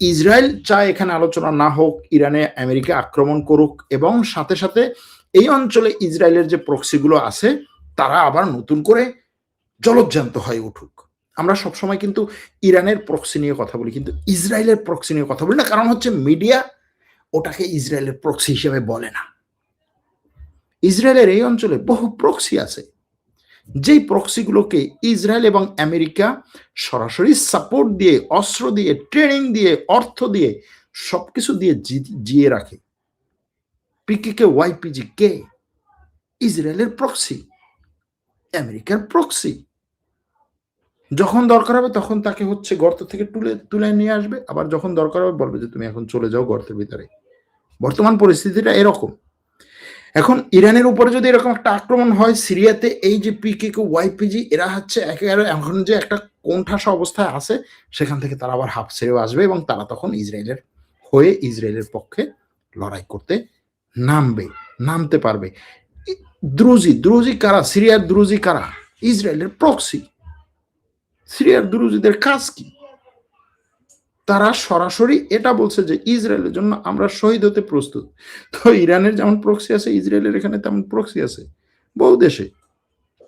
Israel চায় এখানে আলোচনা না হোক, ইরানে আমেরিকা আক্রমণ করুক এবং সাথে সাথে এই অঞ্চলে ইসরায়েলের যে প্রক্সিগুলো আছে, তারা আবার নতুন করে জলজ্জান্ত হয়ে উঠুক। আমরা সবসময় কিন্তু ইরানের প্রক্সি নিয়ে কথা বলি, কিন্তু ইসরায়েলের প্রক্সি নিয়ে কথা বলি না, কারণ হচ্ছে মিডিয়া ওটাকে ইসরায়েলের প্রক্সি হিসেবে বলে না। ইসরায়েলের এই অঞ্চলে বহু প্রক্সি আছে। যেই প্রক্সিগুলোকে ইসরায়েল এবং আমেরিকা সরাসরি সাপোর্ট দিয়ে, অস্ত্র দিয়ে ট্রেনিং দিয়ে, অর্থ দিয়ে, সবকিছু দিয়ে জিয়ে রাখে। পিকে ওয়াইপিজি কে ইসরায়েলের প্রক্সি আমেরিকার প্রক্সি যখন দরকার হবে তখন তাকে হচ্ছে গর্ত থেকে তুলে তুলে নিয়ে আসবে। আবার যখন দরকার হবে বলবে যে, তুমি এখন চলে যাও গর্তের ভিতরে। বর্তমান পরিস্থিতিটা এরকম। এখন ইরানের উপরে যদি এরকম একটা আক্রমণ হয়, সিরিয়াতে এই যে পিকে ওয়াইপিজি এরা হচ্ছে একেবারে এখন যে একটা কোণঠাসা অবস্থায় আছে, সেখান থেকে তারা আবার হাফ ছেড়েও আসবে এবং তারা তখন ইসরায়েলের হয়ে ইসরায়েলের পক্ষে লড়াই করতে নামবে, নামতে পারবে। দ্রুজি দ্রুজি কারা? সিরিয়ার দ্রুজি কারা? ইসরায়েলের প্রক্সি সিরিয়ার দ্রুজিদের কাজ কি? তারা সরাসরি এটা বলছে যে ইসরায়েলের জন্য আমরা শহীদ হতে প্রস্তুত। তো ইরানের যেমন প্রক্সি আছে, ইসরায়েলের এখানে তেমন প্রক্সি আছে, বহু দেশে।